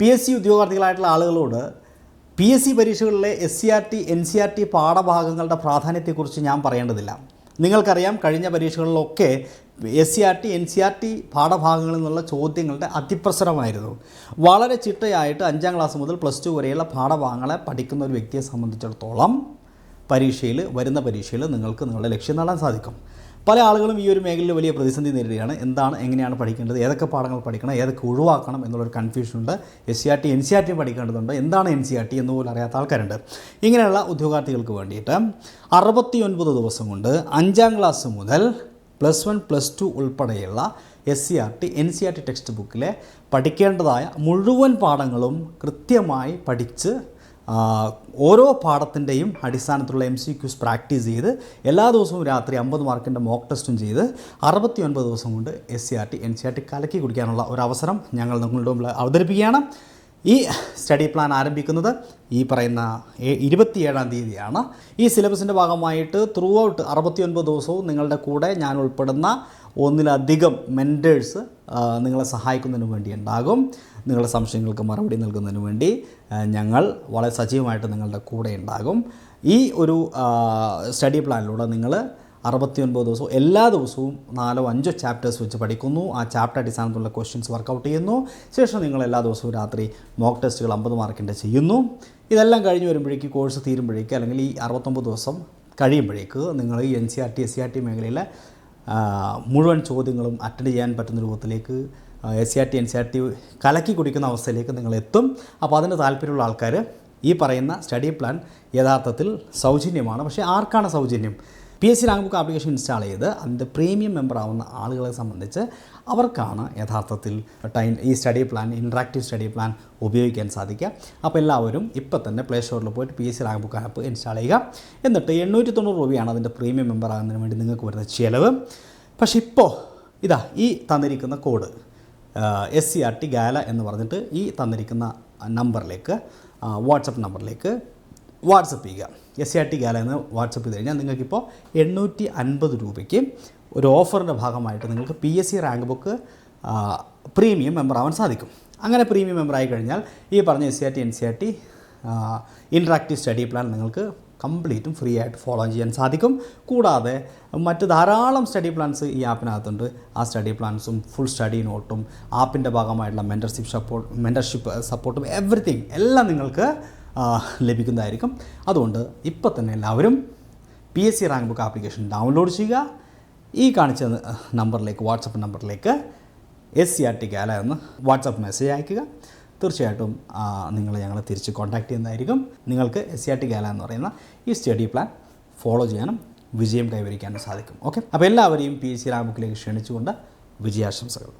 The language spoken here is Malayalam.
പി എസ് സി ഉദ്യോഗാർത്ഥികളായിട്ടുള്ള ആളുകളോട് P S C പരീക്ഷകളിലെ S C R T N C R T പാഠഭാഗങ്ങളുടെ പ്രാധാന്യത്തെക്കുറിച്ച് ഞാൻ പറയേണ്ടതില്ല. നിങ്ങൾക്കറിയാം കഴിഞ്ഞ പരീക്ഷകളിലൊക്കെ S C R T N C R T പാഠഭാഗങ്ങളിൽ നിന്നുള്ള ചോദ്യങ്ങളുടെ അതിപ്രസരമായിരുന്നു. വളരെ ചിട്ടയായിട്ട് അഞ്ചാം ക്ലാസ് മുതൽ പ്ലസ് ടു വരെയുള്ള പാഠഭാഗങ്ങളെ പഠിക്കുന്ന ഒരു വ്യക്തിയെ സംബന്ധിച്ചിടത്തോളം പരീക്ഷയിൽ വരുന്ന പരീക്ഷയിൽ നിങ്ങൾക്ക് നിങ്ങളുടെ ലക്ഷ്യം നേടാൻ സാധിക്കും. പല ആളുകളും ഈ ഒരു മേഖലയിൽ വലിയ പ്രതിസന്ധി നേരിടുകയാണ്. എന്താണ് എങ്ങനെയാണ് പഠിക്കേണ്ടത് ഏതൊക്കെ പാഠങ്ങൾ പഠിക്കണം ഏതൊക്കെ ഒഴിവാക്കണം എന്നുള്ളൊരു കൺഫ്യൂഷനുണ്ട് S C R T N C R T പഠിക്കേണ്ടതുണ്ട്. എന്താണ് എൻ സി ആർ ടി എന്നുപോലെ പോലും അറിയാത്ത ആൾക്കാരുണ്ട്. ഇങ്ങനെയുള്ള ഉദ്യോഗാർത്ഥികൾക്ക് വേണ്ടിയിട്ട് അറുപത്തി ഒൻപത് ദിവസം കൊണ്ട് അഞ്ചാം ക്ലാസ് മുതൽ പ്ലസ് വൺ പ്ലസ് ടു ഉൾപ്പെടെയുള്ള S C R T N C R T text ബുക്കിലെ പഠിക്കേണ്ടതായ മുഴുവൻ പാഠങ്ങളും കൃത്യമായി പഠിച്ച് ഓരോ പാഠത്തിന്റെയും അടിസ്ഥാനത്തിലുള്ള എം സി ക്യൂസ് പ്രാക്ടീസ് ചെയ്ത് എല്ലാ ദിവസവും രാത്രി അമ്പത് മാർക്കിന്റെ മോക്ക് ടെസ്റ്റും ചെയ്ത് അറുപത്തി ഒൻപത് ദിവസം കൊണ്ട് S C R T N C R T കലക്കി കുടിക്കാനുള്ള ഒരു അവസരം ഞങ്ങൾ നിങ്ങളുടെ മുമ്പിൽ അവതരിപ്പിക്കുകയാണ്. ഈ സ്റ്റഡി പ്ലാൻ ആരംഭിക്കുന്നത് ഈ പറയുന്ന ഇരുപത്തിയേഴാം തീയതിയാണ്. ഈ സിലബസിന്റെ ഭാഗമായിട്ട് ത്രൂ ഔട്ട് അറുപത്തിയൊൻപത് ദിവസവും നിങ്ങളുടെ കൂടെ ഞാൻ ഉൾപ്പെടുന്ന ഒന്നിലധികം മെന്റേഴ്സ് നിങ്ങളെ സഹായിക്കുന്നതിന് വേണ്ടി ഉണ്ടാകും. നിങ്ങളുടെ സംശയങ്ങൾക്ക് മറുപടി നൽകുന്നതിന് വേണ്ടി ഞങ്ങൾ വളരെ സജീവമായിട്ട് നിങ്ങളുടെ കൂടെ ഉണ്ടാകും. ഈ ഒരു സ്റ്റഡി പ്ലാനിലൂടെ നിങ്ങൾ അറുപത്തി ഒൻപത് ദിവസവും എല്ലാ ദിവസവും നാലോ അഞ്ചോ ചാപ്റ്റേഴ്സ് വെച്ച് പഠിക്കുന്നു. ആ ചാപ്റ്റർ അടിസ്ഥാനത്തിലുള്ള ക്വസ്റ്റ്യൻസ് വർക്കൗട്ട് ചെയ്യുന്നു. ശേഷം നിങ്ങൾ എല്ലാ ദിവസവും രാത്രി മോക്ക് ടെസ്റ്റുകൾ അമ്പത് മാർക്കിന്റെ ചെയ്യുന്നു. ഇതെല്ലാം കഴിഞ്ഞ് വരുമ്പോഴേക്ക് കോഴ്സ് തീരുമ്പോഴേക്ക് അല്ലെങ്കിൽ ഈ അറുപത്തൊമ്പത് ദിവസം കഴിയുമ്പോഴേക്ക് നിങ്ങൾ ഈ N C R T S C R T മേഖലയിലെ മുഴുവൻ ചോദ്യങ്ങളും അറ്റൻഡ് ചെയ്യാൻ പറ്റുന്ന രൂപത്തിലേക്ക് S C R T N C R T കലക്കി കുടിക്കുന്ന അവസ്ഥയിലേക്ക് നിങ്ങൾ എത്തും. അപ്പോൾ അതിന് താല്പര്യമുള്ള ആൾക്കാർ ഈ പറയുന്ന സ്റ്റഡി പ്ലാൻ യഥാർത്ഥത്തിൽ സൗജന്യമാണ്. പക്ഷേ ആർക്കാണ് സൗജന്യം? P S C rank book application install ചെയ്ത് അതിന്റെ പ്രീമിയം മെമ്പർ ആവുന്ന ആളുകളെ സംബന്ധിച്ച് അവർക്കാണ് യഥാർത്ഥത്തിൽ ടൈം ഈ study plan interactive study plan ഉപയോഗിക്കാൻ സാധിക്കുക. അപ്പോൾ എല്ലാവരും ഇപ്പോൾ തന്നെ പ്ലേ സ്റ്റോറിൽ പോയിട്ട് P S C rank book app install ചെയ്യുക. എന്നിട്ട് എണ്ണൂറ്റി തൊണ്ണൂറ് രൂപയാണ് അതിന്റെ പ്രീമിയം മെമ്പർ ആകുന്നതിന് വേണ്ടി നിങ്ങൾക്ക് വരുന്ന ചിലവ്. പക്ഷേ ഇപ്പോൾ ഇതാ ഈ തന്നിരിക്കുന്ന code S C R T gala എന്ന് പറഞ്ഞിട്ട് ഈ തന്നിരിക്കുന്ന നമ്പറിലേക്ക് വാട്സപ്പ് നമ്പറിലേക്ക് വാട്സപ്പ് ചെയ്യുക. S C R T gala WhatsApp ചെയ്ത് കഴിഞ്ഞാൽ നിങ്ങൾക്കിപ്പോൾ എണ്ണൂറ്റി അൻപത് രൂപയ്ക്ക് ഒരു ഓഫറിന്റെ ഭാഗമായിട്ട് നിങ്ങൾക്ക് P S C rank book premium member ആവാൻ സാധിക്കും. അങ്ങനെ പ്രീമിയം മെമ്പർ ആയി കഴിഞ്ഞാൽ ഈ പറഞ്ഞ S C R T N C R T interactive study plan നിങ്ങൾക്ക് കംപ്ലീറ്റും ഫ്രീ ആയിട്ട് ഫോളോ ചെയ്യാൻ സാധിക്കും. കൂടാതെ മറ്റ് ധാരാളം സ്റ്റഡി പ്ലാൻസ് ഈ ആപ്പിനകത്തുണ്ട് ആ സ്റ്റഡി പ്ലാൻസും ഫുൾ സ്റ്റഡി നോട്ടും ആപ്പിന്റെ ഭാഗമായിട്ടുള്ള മെന്റർഷിപ്പ് സപ്പോർട്ട് മെന്റർഷിപ്പ് സപ്പോർട്ടും എവറിത്തിങ് എല്ലാം നിങ്ങൾക്ക് ലഭിക്കുന്നതായിരിക്കും. അതുകൊണ്ട് ഇപ്പോൾ തന്നെ എല്ലാവരും P S C rank book application download ചെയ്യുക. ഈ കാണിച്ച നമ്പറിലേക്ക് വാട്സപ്പ് നമ്പറിലേക്ക് എസ് സി ആർ ടി കാല എന്ന് വാട്സപ്പ് മെസ്സേജ് അയക്കുക. തീർച്ചയായിട്ടും നിങ്ങൾ ഞങ്ങളെ തിരിച്ച് കോൺടാക്ട് ചെയ്യുന്നതായിരിക്കും. നിങ്ങൾക്ക് എസ് സി ആർ ടി കാല എന്ന് പറയുന്ന ഈ സ്റ്റഡി പ്ലാൻ ഫോളോ ചെയ്യാനും വിജയം കൈവരിക്കാനും സാധിക്കും. ഓക്കെ അപ്പോൾ എല്ലാവരെയും പി എസ് സി റാങ്ക് ബുക്കിലേക്ക് ക്ഷണിച്ചുകൊണ്ട് വിജയാശംസകൾ.